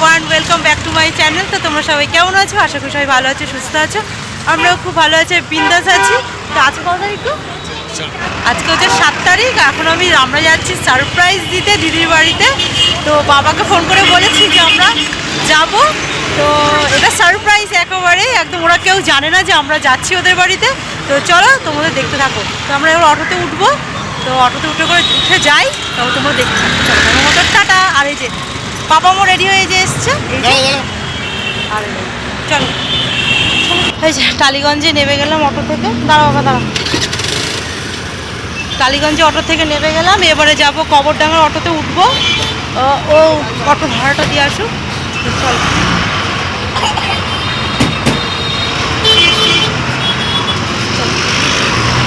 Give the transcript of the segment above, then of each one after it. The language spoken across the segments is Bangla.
One welcome back to my channel তো তোমরা সবাই কেমন আছো? আশা করি সবাই ভালো আছো, সুস্থ আছো। আমরাও খুব ভালো আছি বিন্দাস আছি। তো আজকে কত তারিখ? আজকে হচ্ছে সাত তারিখ। এখন আমি আমরা যাচ্ছি সারপ্রাইজ দিতে দিদির বাড়িতে। তো বাবাকে ফোন করে বলেছি যে আমরা যাব। তো এটা সারপ্রাইজ একেবারে। একদম ওরা কেউ জানে না যে আমরা যাচ্ছি ওদের বাড়িতে। তো চলো তোমাদের দেখতে থাকো। তো আমরা এবার অটোতে উঠবো। তো অটোতে উঠে করে উঠে যাই। তবে তোমরা দেখতে থাকো। টাটা। আর এই যে বাবা মো রেডি হয়ে যে এসছে? এই আর চলো। এই যে টালিগঞ্জে নেমে গেলাম অটো থেকে। দাঁড়া বাবা দাঁড়া টালিগঞ্জে অটো থেকে নেমে গেলাম। এবারে যাব কবরডাঙ্গার অটোতে উঠবো। ও ও অটো ভাড়াটা দিয়ে আসুক। চল।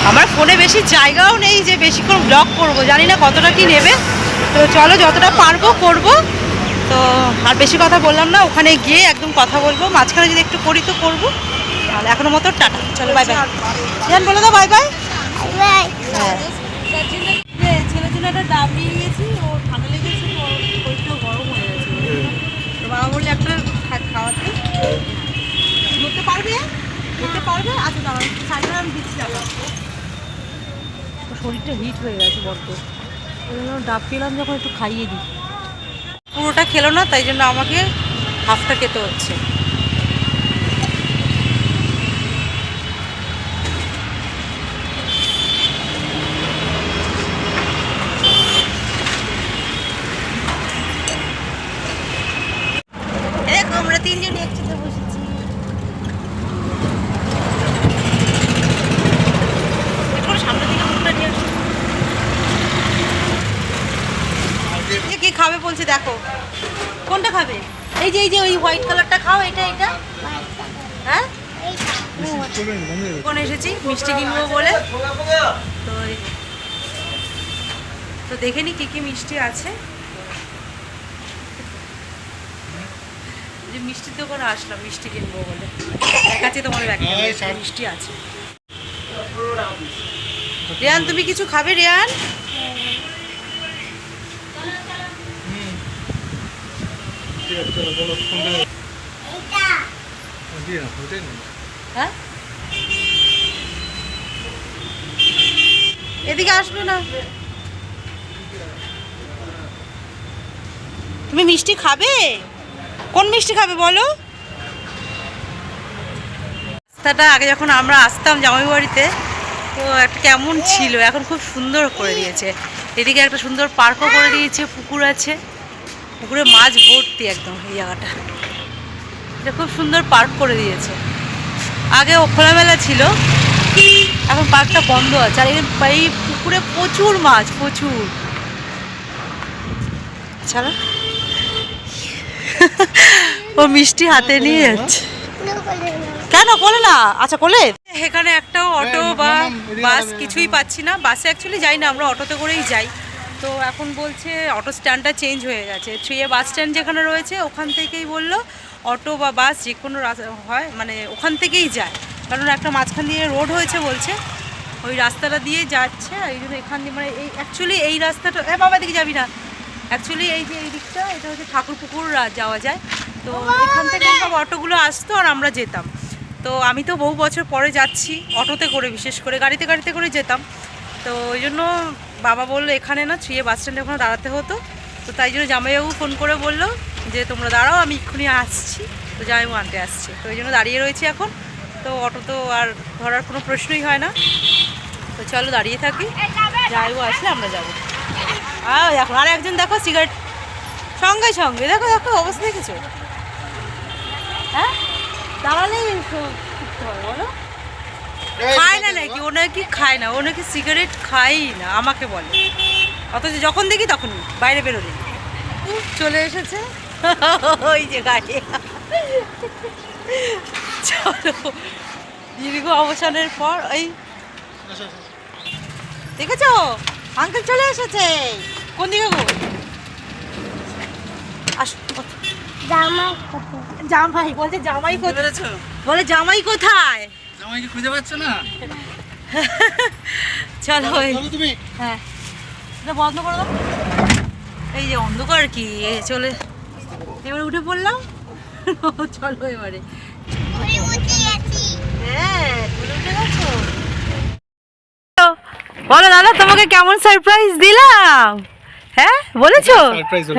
আমার ফোনে বেশি জায়গাও নেই যে বেশিক্ষণ ব্লগ করব। জানি না কতটা কি নেবে। তো চলো যতটা পারব করব। তো আর বেশি কথা বললাম না ওখানে গিয়ে একদম কথা বলব। মাঝখানে যদি একটু করি তো করব। আর এখনও মতো টাটা। চলো বাই বাই জান বলে দাও বাই বাই হ্যাঁ। ছেলের জন্য একটা ডাব নিয়ে ও ঠান্ডা লেগেছে শরীরটা গরম হয়ে গেছে। তো বাবা বললে একটা খা- খাওয়াতে। ধরতে পারবে? ধরতে পারবে? আচ্ছা সাইকেল আমি দিচ্ছি শরীরটা হিট হয়ে গেছে বড্ড। ওই জন্য ডাব পেলাম যখন একটু খাইয়ে দিই। পুরোটা খেলো না তাই জন্য আমাকে হাফটা খেতে হচ্ছে দেখো আমরা তিনজন একসাথে বসেছি একটু সামনের দিকে মুখটা নিয়ে আসো। যে কি খাবে বলছে দেখো কোনটা খাবে এই যে এই যে ওই হোয়াইট কালারটা খাও, এটা এটা। হ্যাঁ? কোন এসেছি? মিষ্টি কিনবো বলে। তো তো দেখে নি কি কি মিষ্টি আছে। যে মিষ্টির দোকানে আসলাম, মিষ্টি কিনবো বলে। দেখাচ্ছি তোমার মিষ্টি আছে। রেয়ান, তুমি কিছু খাবে, রেয়ান? এদিকে আসবে না। তুমি মিষ্টি খাবে? কোন মিষ্টি খাবে বলো? রাস্তাটা আগে যখন আমরা আসতাম জামাই বাড়িতে তো একটা কেমন ছিল, এখন খুব সুন্দর করে দিয়েছে। এদিকে একটা সুন্দর পার্কও করে দিয়েছে, পুকুর আছে। পুকুরে মাছ ভর্তি একদম এই জায়গাটা। এটা খুব সুন্দর পার্ক করে দিয়েছে। আগে খোলামেলা ছিল, এখন পার্কটা বন্ধ আছে। আর এই- পুকুরে প্রচুর মাছ, প্রচুর। ছাড়া। ও মিষ্টি হাতে নিয়ে যাচ্ছে। কেন কোলে না? আচ্ছা কোলে। এখানে একটা অটো বা বাস কিছুই পাচ্ছি না। বাসে অ্যাকচুয়ালি যাই না, আমরা অটোতে করেই যাই। তো এখন বলছে অটো স্ট্যান্ডটা চেঞ্জ হয়ে গেছে। থ্রি এ বাস স্ট্যান্ড যেখানে রয়েছে ওখান থেকেই বলল অটো বা বাস যে কোনো হয় মানে ওখান থেকেই যায়। কারণ একটা মাঝখান দিয়ে রোড হয়েছে বলছে ওই রাস্তাটা দিয়ে যাচ্ছে এই জন্য এখান দিয়ে মানে এই অ্যাকচুয়ালি এই রাস্তাটা হ্যাঁ বাবা দিকে যাবি না। অ্যাকচুয়ালি এই যে এই দিকটা এটা হচ্ছে ঠাকুর পুকুর যাওয়া যায়। তো এখান থেকে সব অটোগুলো আসতো আর আমরা যেতাম। তো আমি তো বহু বছর পরে যাচ্ছি অটোতে করে বিশেষ করে গাড়িতে গাড়িতে করে যেতাম। তো ওই জন্য বাবা বলল এখানে না ছুঁয়ে বাস স্ট্যান্ডে ওখানে দাঁড়াতে হতো। তো তাই জন্য জামাইবাবু ফোন করে বলল যে তোমরা দাঁড়াও আমি এক্ষুনি আসছি। তো জামাইবাবু আনতে আসছে। তো ওই জন্য দাঁড়িয়ে রয়েছি এখন। তো অটো তো আর ধরার কোনো প্রশ্নই হয় না। তো চলো দাঁড়িয়ে থাকি। জামাইবাবু আসলে আমরা যাব। আর দেখো আর একজন দেখো সিগারেট সঙ্গে সঙ্গে। দেখো দেখো অবস্থা দেখেছ? হ্যাঁ? দাঁড়ালেই হবে, বলো। খায় না নাকি? ও নাকি খায় না ও নাকি সিগারেট খাই না আমাকে বলে। অথচ যখন দেখি তখন বাইরে বেরোলে। চলে এসেছে। ওই যে গাড়ি। চলো দীর্ঘ অবসানের পর ওই দেখেছ? আঙ্কেল চলে এসেছে। কোন দিকে গো? আসো জামাই কত জামাই বলছে জামাই কোথায়? বলে জামাই কোথায়? জামাইকে খুঁজে পাচ্ছ না? চলো ওই তুমি। হ্যাঁ। এটা বন্ধ করে দাও। এই যে অন্ধকার কি? এ চলে। এবার উঠে পড়লাম। চলো এবারে। হ্যাঁ উঠে গেছো? বলো দাদা তোমাকে কেমন সারপ্রাইজ দিলাম? হ্যাঁ বলেছ?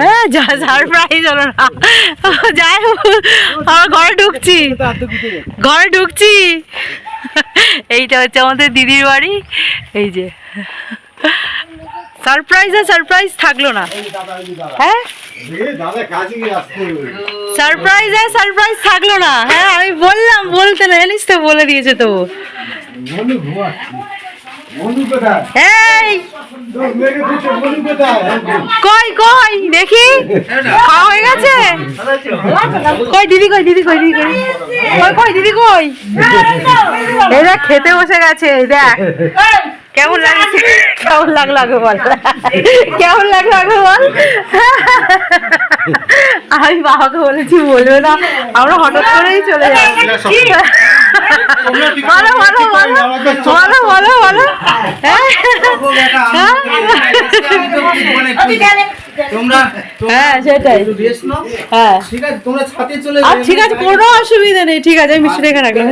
হ্যাঁ যা সারপ্রাইজ হলো না। যাই হোক আমার ঘরে ঢুকছি। ঘরে ঢুকছি। এইটা হচ্ছে আমাদের দিদির বাড়ি। এই যে। সারপ্রাইজ আর সারপ্রাইজ থাকল না। হ্যাঁ? সারপ্রাইজ আর সারপ্রাইজ থাকল না। হ্যাঁ আমি বললাম বলতে না জানিস তো বলে দিয়েছে তো এই! কই কই? দেখি। খাওয়া হয়ে গেছে? কই দিদি কই দিদি কই দিদি কই? কই কই দিদি কই? এই খেতে বসে গেছে দেখ। কেমন লাগছে? কেমন লাগল আগে বল কেমন লাগল আগে বল আমি বাবাকে বলেছি বলবে না। আমরা হঠাৎ করেই চলে যাচ্ছি বলো বলো বলো বলো বলো বলো। হ্যাঁ? হ্যাঁ সেটাই। হ্যাঁ। ঠিক আছে কোনো অসুবিধা নেই। ঠিক আছে আমি মিষ্টি রেখে রাখলাম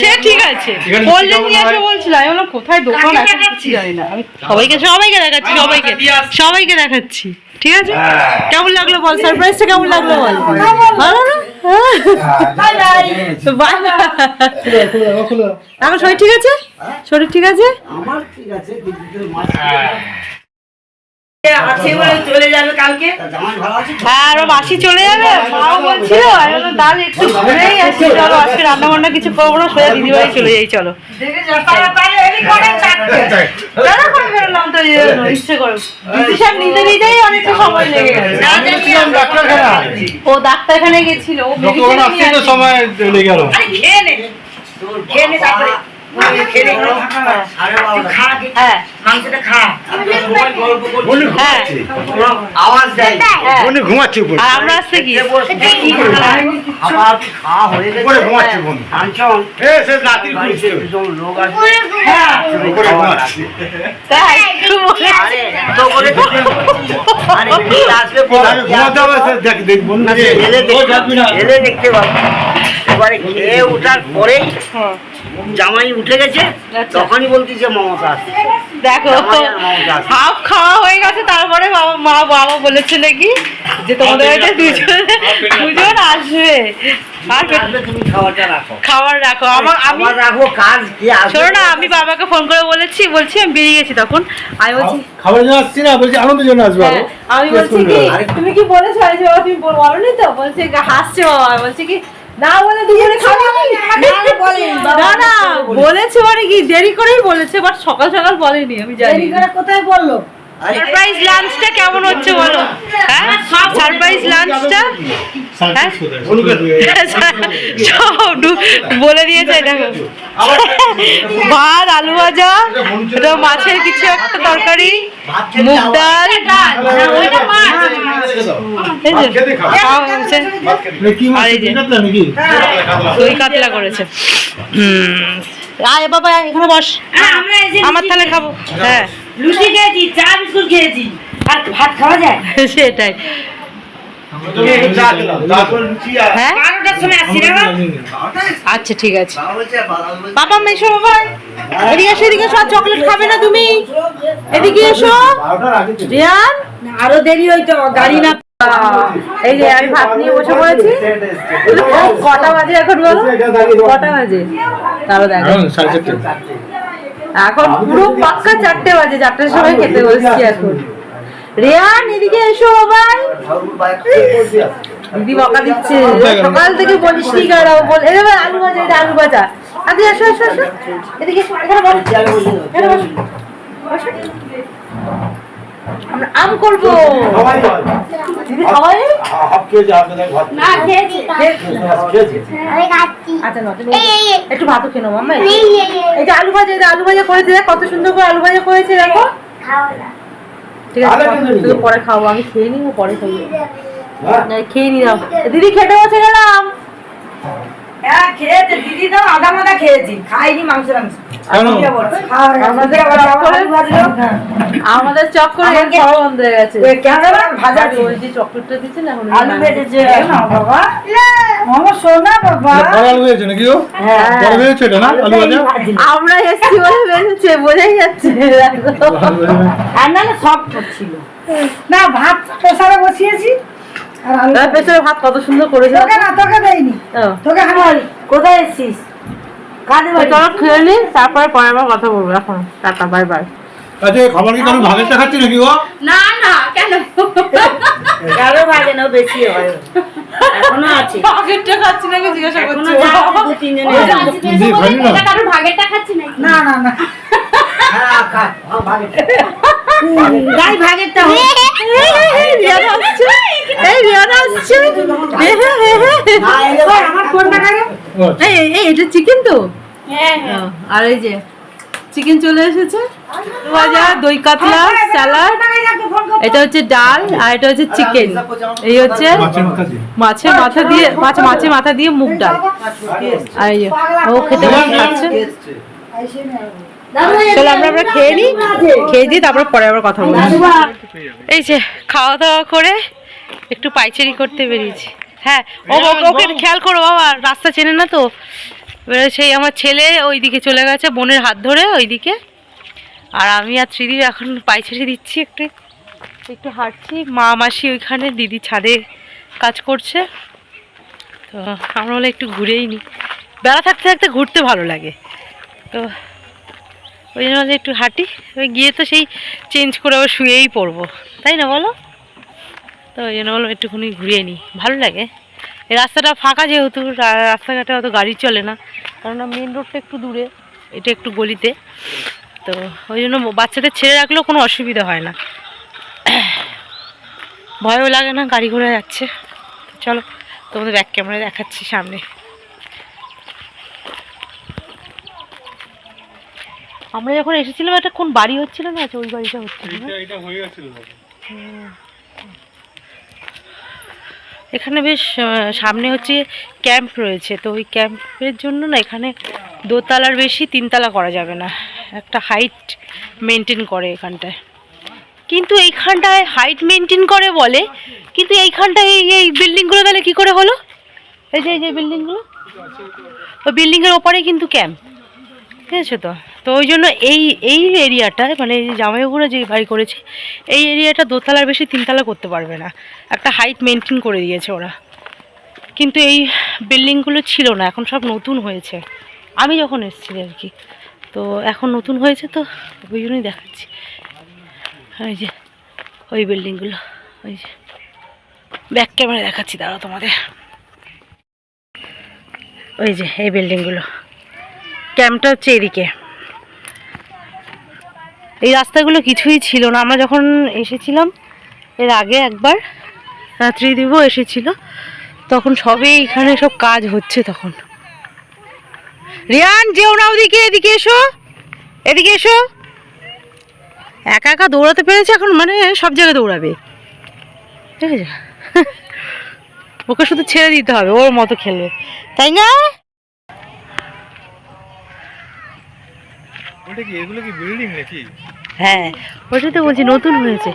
সে ঠিক আছে। এখানে কোল্ড কেমন নিয়ে আসবে বলছিল আমি বললাম কোথায় দোকান? এখন কিছু জানি না। আমি সবাইকে সবাইকে দেখাচ্ছি সবাইকে। সবাইকে দেখাচ্ছি ঠিক আছে? কেমন লাগল বল? সারপ্রাইজটা কেমন লাগল বল? ভালো না? শরীর ঠিক আছে? শরীর ঠিক আছে? আমার ঠিক আছে চলে যাবে কালকে? জামাই ভালো আছে হ্যাঁ আর মাসি চলে যাবে। মাও বলছিল আমি তাহলে একটু ঘুরেই চলো আজকে রান্না বান্না কিছু করব না সোজা চলে যাই চলো। ডাক্তারখানা ও ডাক্তারখানে গেছিল। সময় লেগে গেল। আমরা আসছে কি? দেখতে পাবো। এবারে খেয়ে ওঠার পরেই হ্যাঁ, জামাই উঠে গেছে আচ্ছা। তখনই বলতেছে মমতা দেখো মমতা আসছে। হাফ খাওয়া হয়ে গেছে তারপরে বাবা মা বাবা বলেছে নাকি যে তোমাদের বাড়িতে দুজন দুজন আসবে। আর পেট- আসবে তুমি খাওয়াটা রাখো। খাবার রাখো। আমার আমি আমার কাজ কি শোনো না আমি বাবাকে ফোন করে বলেছি বলছি আমি বেরিয়ে গেছি তখন। আমি বলছি খাবার জন্য আসছি না বলছি আনন্দের জন্য আসবে হ্যাঁ, আমি বলছি কি তুমি কি বলেছ? আমি যে, বাবা তুমি বল- বলনি তো? বলছে হাসছে। বাবা বলছে কি না বলে দুপুরে খাবে? না না বলেছে মানে কি? দেরি করেই বলেছে বাট সকাল সকাল বলেনি আমি জানি। কোথায় বলল? সারপ্রাইজ লাঞ্চটা কেমন হচ্ছে বলো? হ্যাঁ? সারপ্রাইজ লাঞ্চটা হ্যাঁ? বলে দিয়েছে দেখো। ভাত আলু ভাজা মাছের কিছু একটা তরকারি মুগ ডাল। দই কাতলা করেছে। আয় বাবা এখানে বস। আমরা এই যে আমার তাহলে খাব। হ্যাঁ। লুচি খেয়েছি চা বিস্কুট খেয়েছি। আর ভাত খাওয়া যায়? সেটাই। হ্যাঁ? আচ্ছা ঠিক আছে। বাবা বাবা মেশো বাবা এদিকে এসো এদিকে এসো আর চকলেট খাবে না তুমি। এদিকে এসো। রিয়ান? আরও দেরি হইতো গাড়ি না এই যে আমি ভাত নিয়ে বসে পড়েছি। কটা বাজে এখন বলো? কটা বাজে? তারও দেখো এখন পুরো পাক্কা চারটে বাজে চারটের সময় খেতে বসছি এখন। রিয়ান এদিকে এসো বাবা দিদি বকা দিচ্ছে। সকাল থেকে বলিস নি গাড়াও বল। এ এবার আলু ভাজা এটা আলু ভাজা। আদি এসো এসো এসো এদিকে এখানে বসো। এখানে বসো। বসো। আমরা আম করব। দিদি না তুমি। একটু ভাতও খেয়ে নেব মাম্মা এই, এই, এই। এই। যে আলু ভাজা এই আলু ভাজা করেছে কত সুন্দর করে আলু ভাজা করেছে দেখো। ঠিক আছে তুই পরে খাব আমি খেয়ে নিবো পরে খাব। না, খেয়ে নিলাম দিদি খেতে বসে গেলাম হ্যাঁ খেয়েছে দিদি তো আধা মাদা খেয়েছি। খাইনি মাংস মাংস। আমাদের চক্করে খাওয়া বন্ধ হয়ে গেছে। কেন ভাজা ওই যে চকলেটটা দিচ্ছে না আলু ভেজেছে বাবা। আমার সোনা বাবা। আলু হয়েছে নাকি ও হ্যাঁ। বড় হয়েছে না আলু ভাজা? আমরা এসছি বলে বেঁচেছে বোঝাই যাচ্ছে ভাজা। না। সব ছিল। না ভাত প্রেসারে বসিয়েছি। পেছনে ভাত কত সুন্দর করেছে। তোকে না তোকে কোথায় এসেছিস? কাজে চলো খেয়ে নি তারপরে পরে আবার কথা বলব এখন। Tata bye bye. আচ্ছা খাবার কি কারণ ভাগেরটা খাচ্ছি নাকি ও না না কেন? কারও ভাগে না বেশি হয়। এখনও আছে। আগেরটা খাচ্ছি নাকি জিজ্ঞাসা করছি? দু তিনজনে দিয়ে খাইনি না না না। না গাই ভাগেরটা হোক। রিয়ানা আসছে। এই রিয়ানা আসছে ওই, আমার কোনটা খাবে। এই এই এটা চিকেন তো? ও, আর এই যে চিকেন চলে এসেছে। ভাজা দই কাতলা, স্যালাড। এটা হচ্ছে ডাল আর এটা হচ্ছে চিকেন। এই হচ্ছে মাছের মাথা দিয়ে, মাছ মাছের মাথা দিয়ে মুগ ডাল। ও খেতে খাচ্ছে আমরা খেয়ে নিই, খেয়ে তারপর পরে আবার কথা এই যে, খাওয়া দাওয়া করে একটু পাইচারি করতে বেরিয়েছি। হ্যাঁ ওকে- খেয়াল করো রাস্তা চেনে না তো? এবারে সেই আমার ছেলে ওইদিকে চলে গেছে, বোনের হাত ধরে ওইদিকে। আর আমি আর ত্রিদিব এখন পাইচারি দিচ্ছি একটু। একটু হাঁটছি, মা, মাসি ওইখানে, দিদি ছাদে কাজ করছে। তো আমরা বলে একটু ঘুরেই নিই বেলা থাকতে থাকতে ঘুরতে ভালো লাগে। তো ওই জন্য বলে একটু হাঁটি ওই গিয়ে তো সেই চেঞ্জ করে আবার শুয়েই পড়ব। তাই না বলো? তো ওই জন্য বললাম একটুখানি ঘুরিয়ে নিই ভালো লাগে। রাস্তাটা ফাঁকা যেহেতু রাস্তাঘাটে অত গাড়ি চলে না। কেননা মেন রোডটা একটু দূরে এটা একটু গলিতে। তো ওই জন্য বাচ্চাদের ছেড়ে রাখলেও কোনো অসুবিধা হয় না। ভয়ও লাগে না গাড়ি ঘোড়া যাচ্ছে। তো চলো তোমাদের ব্যাক ক্যামেরা দেখাচ্ছি সামনে। আমরা যখন এসেছিলাম একটা কোন বাড়ি হচ্ছিল না? আচ্ছা ওই বাড়িটা হচ্ছিল না? এখানে বেশ সামনে হচ্ছে ক্যাম্প রয়েছে। তো ওই ক্যাম্পের জন্য না এখানে দোতলার বেশি তিনতলা করা যাবে না। একটা হাইট মেনটেন করে এখানটায়। কিন্তু এইখানটায় হাইট মেনটেন করে বলে, কিন্তু এইখানটায় এই এই বিল্ডিংগুলো তাহলে কী করে হলো? এই যে এই যে বিল্ডিংগুলো ওই বিল্ডিংয়ের ওপারে কিন্তু ক্যাম্প ঠিক আছে তো? তো ওই জন্য এই এই এরিয়াটায় মানে জামাইবাবুরা যে বাড়ি করেছে, এই এরিয়াটা দোতলার বেশি তিনতলা করতে পারবে না। একটা হাইট মেনটেন করে দিয়েছে ওরা। কিন্তু এই বিল্ডিংগুলো ছিল না, এখন সব নতুন হয়েছে। আমি যখন এসেছি আর কি, তো এখন নতুন হয়েছে তো, ওই জন্যই দেখাচ্ছি। ওই যে, ওই বিল্ডিংগুলো ওই যে। ব্যাক ক্যামেরা দেখাচ্ছি, দাঁড়াও তোমাদের। ওই যে, এই বিল্ডিংগুলো ক্যাম্পটা হচ্ছে এদিকে। এই রাস্তাগুলো কিছুই ছিল না। আমরা যখন এসেছিলাম এর আগে একবার আহ, ত্রিদিবও এসেছিল তখন সবে এখানে সব কাজ হচ্ছে তখন। রিয়ান যেও না ওদিকে এদিকে এসো। এদিকে এসো। একা একা দৌড়াতে পেরেছে এখন? মানে সব জায়গায় দৌড়াবে। ঠিক আছে? ওকে শুধু ছেড়ে দিতে হবে ওর মতো খেলবে। তাই না? ওটা কি এগুলো কি বিল্ডিং নাকি? হ্যাঁ ওটাই তো বলছি নতুন হয়েছে।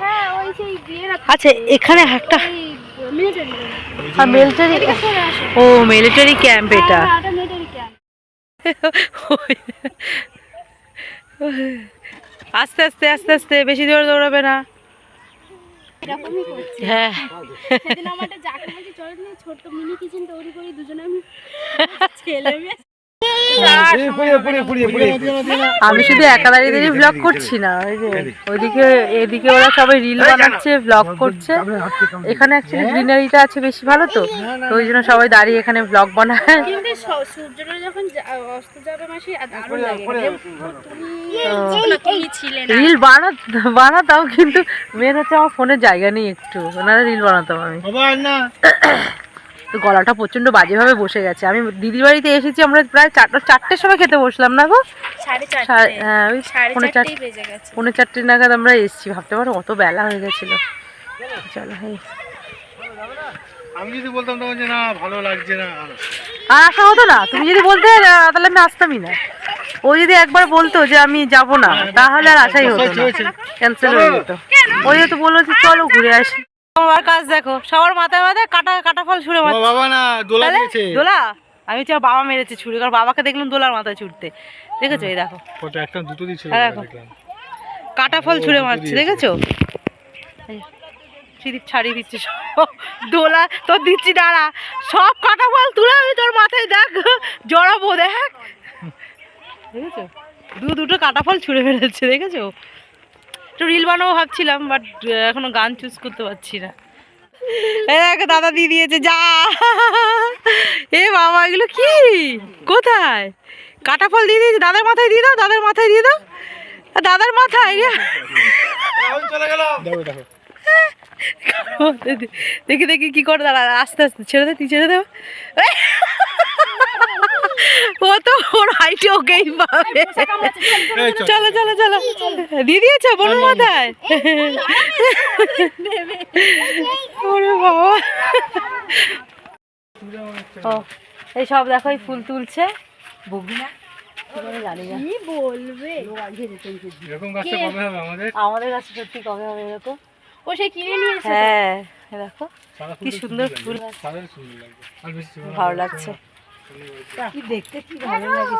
আচ্ছা এখানে একটা মিলিটারি ও মিলিটারি ক্যাম্প এটা। আস্তে আস্তে আস্তে আস্তে বেশি জোরে দৌড়াবে না। হ্যাঁ। সেদিন আমাদের যাকে বলছি চলো ছোট্ট মিনি কিচেন তৈরি করি দুজনে আমি ছেলে মেয়ে আমি শুধু একা দাঁড়িয়ে দাঁড়িয়ে ব্লগ করছি না ওই যে ওইদিকে এদিকে ওরা সবাই রিল বানাচ্ছে ব্লগ করছে। এখানে অ্যাকচুয়ালি গ্রিনারিটা আছে বেশি ভালো তো তো ওই জন্য সবাই দাঁড়িয়ে এখানে ব্লগ বানায়। রিল বানা বানাতাম কিন্তু মেন হচ্ছে আমার ফোনের জায়গা নেই একটু। ওনারা রিল বানাতাম আমি। তো গলাটা প্রচণ্ড বাজেভাবে বসে গেছে। আমি দিদির বাড়িতে এসেছি আমরা প্রায় চারটা চারটের সময় খেতে বসলাম না গো? হ্যাঁ, ওই সাড়ে চারটে বেজে গেছে। চারটে নাগাদ আমরা এসেছি। ভাবতে পারো অত বেলা হয়ে গেছিল। চলো এই আমি যদি বলতাম তখন যে না ভালো লাগছে না। আর আসা হতো না। তুমি যদি বলতে তাহলে আমি আসতামই না। ও যদি একবার বলতো যে আমি যাব না তাহলে আর হতো না। ক্যান্সেল হয়ে যেত। ওই হয়তো বলল যে চলো ঘুরে আসি। আমার কাজ দেখো। সবার মাথায় মাথায় কাটা কাটা ফল ছুঁড়ে মারছে। বাবা না দোলা দিয়েছে। দোলা? আমি চাই বাবা মেরেছে ছুরি কারণ বাবাকে দেখলাম দোলার মাথায় ছুটতে দেখেছ? এই দেখো। ওটা একটা দুটো দিয়েছিল হ্যাঁ, দেখো। কাটা ফল ছুঁড়ে মারছে দেখেছ? সিঁড়ি ছাড়িয়ে দিচ্ছে সব। দোলা তোর দিচ্ছি দাঁড়া। সব কাটা ফল তুলে আমি তোর মাথায় দেখ। জড়াবো দেখ। দেখেছ? দু দুটো কাটা ফল ছুঁড়ে ফেলেছে দেখেছ? একটু রিল বানাবো ভাবছিলাম বাট এখনও গান চুজ করতে পারছি না। এই দেখ দাদা দিয়ে দিয়েছে যা। এ বাবা এগুলো কি? কোথায়? কাটা ফল দিয়ে দিয়েছে দাদার মাথায় দিয়ে দাও দাদার মাথায় দিয়ে দাও। দাদার মাথায় রে দেখো দেখো। দেখি দেখি কি করে দাঁড়া আস্তে আস্তে ছেড়ে দে তুই ছেড়ে দেব ও তো ওর হাইটে ওকেই পাবে। এই চলো চলো চলো। দিয়ে দিয়েছ মাথায়? ওরে বাবা। ও এই সব দেখো এই ফুল তুলছে। না? আমাদের? আমাদের কাছে সত্যি কবে হবে এরকম? ও সে কিনে নিয়ে হ্যাঁ দেখো। কি সুন্দর ফুল। ভালো লাগছে। কি দেখতে কি ভালো লাগে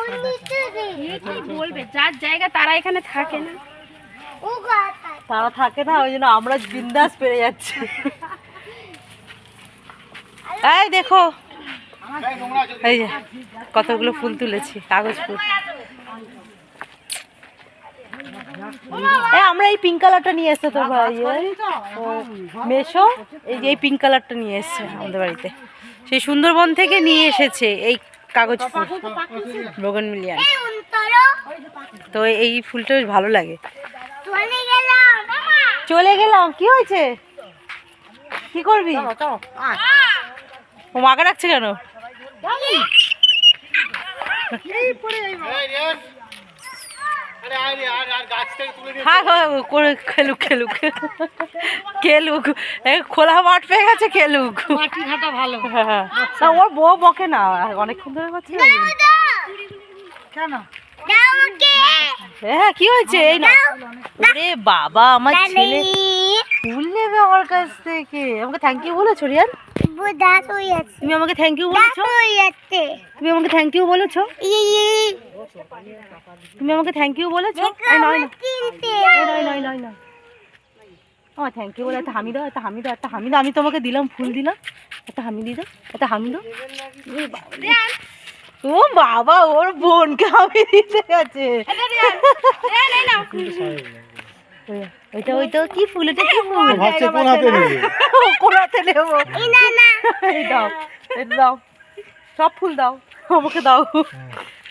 কি বলবে? যার জায়গা তারা এখানে থাকে না। তারা থাকে না ওই জন্য আমরা বিন্দাস পেরে যাচ্ছি। এই দেখো। এই যে কতগুলো ফুল তুলেছি কাগজ ফুল। আমরা এই পিঙ্ক কালারটা নিয়ে এসছে তোর ভাই ও, মেশো এই যে এই পিঙ্ক কালারটা নিয়ে এসছে আমাদের বাড়িতে। সেই সুন্দরবন থেকে নিয়ে এসেছে এই কাগজ ফুল। বগন মিলিয়ান। তো এই ফুলটা বেশ ভালো লাগে। চলে গেলাম চলে কি হয়েছে? কি করবি? ও মাকে ডাকছে কেন? হ্যাঁ হ্যাঁ করে খেলুক খেলুক। খেলুক। এই খোলা মাঠ পেয়ে গেছে খেলুক। ভালো। হ্যাঁ হ্যাঁ। না ওর বউ বকে না অনেকক্ষণ ধরে করছে কেন? হ্যাঁ কি হয়েছে? এই না। ওরে বাবা আমার ছেলে ফুল নেবে আমার কাছ থেকে। আমাকে থ্যাংক ইউ বলেছ রিয়ান? তুমি আমাকে থ্যাংক ইউ বলেছ? তুমি আমাকে থ্যাংক ইউ বলেছ? ই তুমি আমাকে থ্যাংক ইউ বলেছ? এই নয় না কিনতে এই নয় নয় নয় নয় আমার থ্যাংক ইউ বলে একটা হামি দাও একটা হামি দাও একটা হামি দাও। আমি তোমাকে দিলাম ফুল দিলাম। একটা হামি দিয়ে দাও একটা হামি দাও। ও বাবা ওর বোনকে হামি দিতে গেছে। ওই- ওইটা ওইটা কি ফুল? এটা কি ফুল? ভাবছে কোন হাতে নেবে। কোন হাতে নেব? এই দাও দাও। সব ফুল দাও। আমাকে দাও।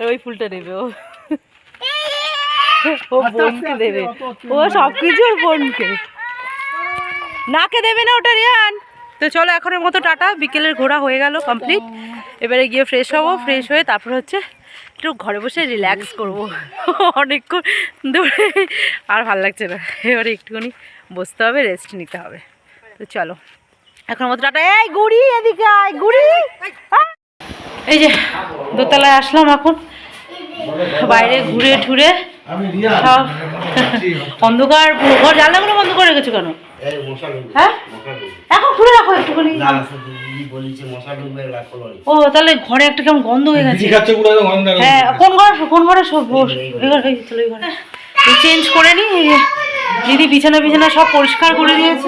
ওই ফুলটা নেবে ও। ও বোনকে দেবে। ও সব কিছু ওর বোনকে। নাকে দেবে না ওটা রিয়ান। তো চলো এখনের মতো টাটা। বিকেলের ঘোরা হয়ে গেল কমপ্লিট। এবারে গিয়ে ফ্রেশ হব ফ্রেশ হয়ে তারপর হচ্ছে একটু ঘরে বসে রিল্যাক্স করব। অনেকক্ষণ ধরে আর ভালো লাগছে না। এবারে একটুখানি বসতে হবে রেস্ট নিতে হবে। তো চলো। এখন মতো টাটা। এই গুড়ি এদিকে আয় গুড়ি। এই যে দোতলায় আসলাম এখন। বাইরে ঘুরে ঠুরে সব অন্ধকার পুরো ঘর জানলাগুলো বন্ধ করে রেখেছো কেন? হ্যাঁ? এখন খুলে রাখো একটুখানি। ও তাহলে ঘরে একটা কেমন গন্ধ হয়ে গেছে। হ্যাঁ কোন ঘর? কোন ঘরে? সব বস এই ঘর। চলো চেঞ্জ করে নি দিদি বিছানা বিছানা সব পরিষ্কার করে দিয়েছে।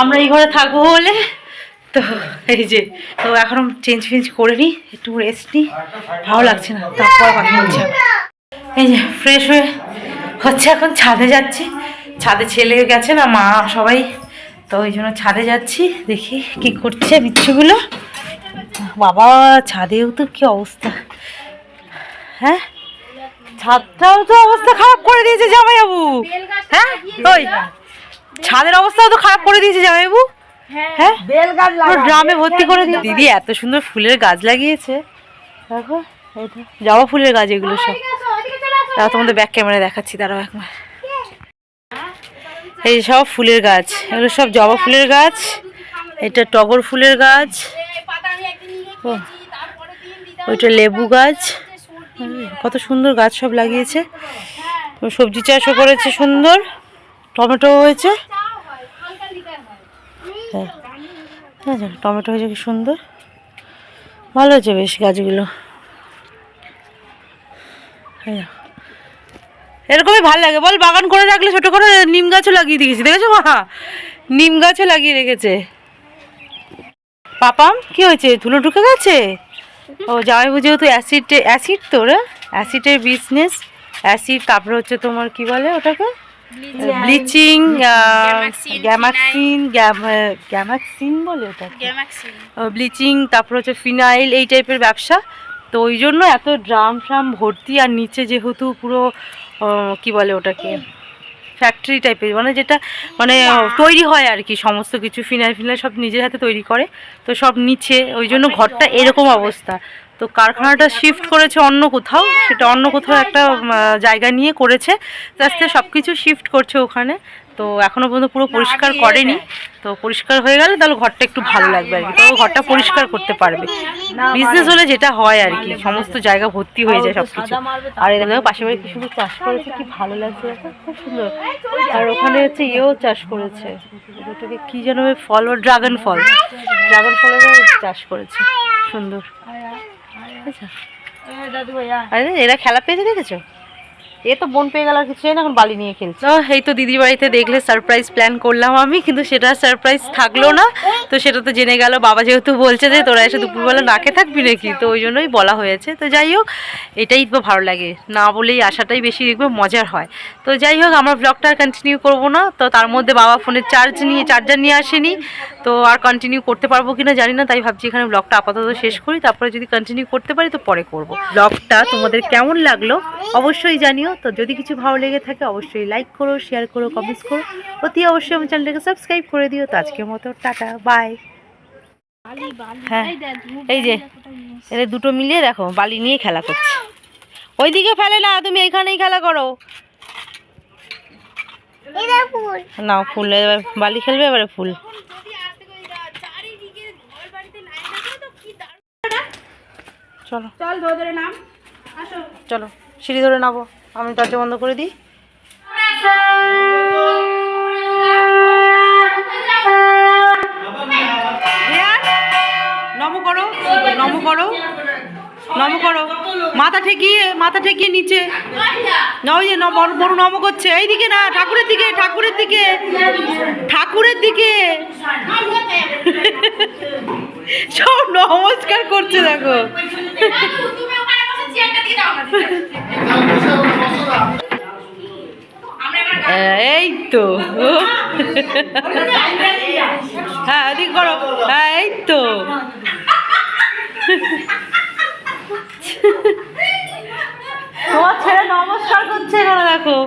আমরা এই ঘরে থাকব বলে। তো এই যে, তো এখন চেঞ্জ ফেঞ্জ করে নিই একটু রেস্ট নিই। ভালো লাগছে না, তারপর কথা বলছি এই যে ফ্রেশ হয়ে হচ্ছে এখন, ছাদে যাচ্ছি। ছাদে ছেলে গেছে না, মা সবাই। তো ওই জন্য ছাদে যাচ্ছি, দেখি কি করছে বিচ্ছুগুলো। বাবা, ছাদেও তো কি অবস্থা। হ্যাঁ? ছাদটাও তো অবস্থা খারাপ করে দিয়েছে জামাইবাবু। হ্যাঁ? ওই, ছাদের অবস্থাও তো খারাপ করে দিয়েছে জামাইবাবু। হ্যাঁ ড্রামে ভর্তি করে দিয়ে দিদি এত সুন্দর ফুলের গাছ লাগিয়েছে। দেখো এটা জবা ফুলের গাছ এগুলো সব। তারা তোমাদের ব্যাক ক্যামেরা দেখাচ্ছি তারাও একবার এই সব ফুলের গাছ এগুলো সব জবা ফুলের গাছ এটা টগর ফুলের গাছ। ও ওইটা লেবু গাছ। কত সুন্দর গাছ সব লাগিয়েছে। সবজি চাষও করেছে সুন্দর টমেটো হয়েছে। হ্যাঁ। হ্যাঁ জানো, টমেটো হয়েছে কি সুন্দর। ভালো হয়েছে বেশ গাছগুলো। হ্যাঁ এরকমই ভালো লাগে। বল বাগান করে রাখলে ছোট করে নিম গাছও লাগিয়ে দিয়েছি দেখেছ? মা নিম গাছও লাগিয়ে রেখেছে। পাপাম কি হয়েছে? ধুলো ঢুকে গেছে? ও জামাই বুঝেও তো অ্যাসিড অ্যাসিড তো রে অ্যাসিডের বিজনেস অ্যাসিড তারপরে হচ্ছে তোমার কি বলে ওটাকে? ব্লিচিং গ্যামাক্সিন গ্যামাক্সিন বলে ওটা গ্যামাক্সিন ব্লিচিং তারপর হচ্ছে ফিনাইল এই টাইপের ব্যবসা। তো ওই জন্য এত ড্রাম ফ্রাম ভর্তি আর নিচে যেহেতু পুরো কি বলে ওটাকে? ফ্যাক্টরি টাইপের মানে যেটা মানে তৈরি হয় আর কি সমস্ত কিছু ফিনাইল ফিনাইল সব নিজের হাতে তৈরি করে। তো সব নিচে ওই জন্য ঘরটা এরকম অবস্থা। তো কারখানাটা শিফট করেছে অন্য কোথাও, সেটা অন্য কোথাও একটা জায়গা নিয়ে করেছে আস্তে সব কিছু শিফট করছে ওখানে, তো এখনও পর্যন্ত পুরো পরিষ্কার করেনি, তো পরিষ্কার হয়ে গেলে তাহলে ঘরটা একটু ভালো লাগবে আর কি, তো ঘরটা পরিষ্কার করতে পারবে। বিজনেস হলে যেটা হয় আর কি, সমস্ত জায়গা ভর্তি হয়ে যায় সব কিছু আর এই দেখো পাশে বাড়ি কি সুন্দর চাষ করেছে, কি ভালো লাগছে খুব সুন্দর। আর ওখানে হচ্ছে ইয়েও চাষ করেছে ওটাকে কি যেন ফল ড্রাগন ফল ড্রাগন ফলেরও চাষ করেছে, সুন্দর। বুঝেছ? আরে এরা খেলা পেয়েছে দেখেছ এ তো বোন পেয়ে গেল আর কিছু না, এখন বালি নিয়ে খেলছে। এই তো দিদির বাড়িতে দেখলে সারপ্রাইজ প্ল্যান করলাম আমি, কিন্তু সেটা সারপ্রাইজ থাকল না। তো সেটা তো জেনে গেল, বাবা যেহেতু বলছে যে তোরা এসে দুপুরবেলা নাকে থাকবি নাকি, তো ওই জন্যই বলা হয়েছে। তো যাই হোক, এটাই তো ভালো লাগে, না বলেই আসাটাই বেশি দেখবে, মজার হয়। তো যাই হোক, আমরা ব্লগটা আর কন্টিনিউ করব না, তো তার মধ্যে বাবা ফোনের চার্জ নিয়ে চার্জার নিয়ে আসেনি, তো আর কন্টিনিউ করতে পারব কিনা জানি না, তাই ভাবছি এখানে ব্লগটা আপাতত শেষ করি, তারপরে যদি কন্টিনিউ করতে পারি তো পরে করব। ব্লগটা তোমাদের কেমন লাগল, অবশ্যই জানিও। তো যদি কিছু ভালো লেগে থাকে অবশ্যই লাইক করো শেয়ার করো কমেন্টস করো। অতি অবশ্যই আমার চ্যানেলটাকে সাবস্ক্রাইব করে দিও। তো আজকের মতো টাটা বাই হ্যাঁ এই যে এদের দুটো মিলিয়ে দেখো বালি নিয়ে খেলা করছে। ওইদিকে ফেলে না তুমি এখানেই খেলা করো। এটা ফুল। নাও ফুল এবার বালি খেলবে এবারে ফুল। চলো। চল ধরে ধরে নাম। আসো। চলো সিঁড়ি ধরে নাবো আমি দরজা বন্ধ করে দিই। রিয়ান, নম করো নম করো নম করো। মাথা ঠেকিয়ে মাথা ঠেকিয়ে নিচে। না ওই যে ন- বড় বড় নম করছে। এইদিকে না ঠাকুরের দিকে ঠাকুরের দিকে। ঠাকুরের দিকে। সব নমস্কার করছে দেখো। এই তো। হ্যাঁ করো। হ্যাঁ এই তো। তোমার ছেলে নমস্কার করছে এখানে দেখো।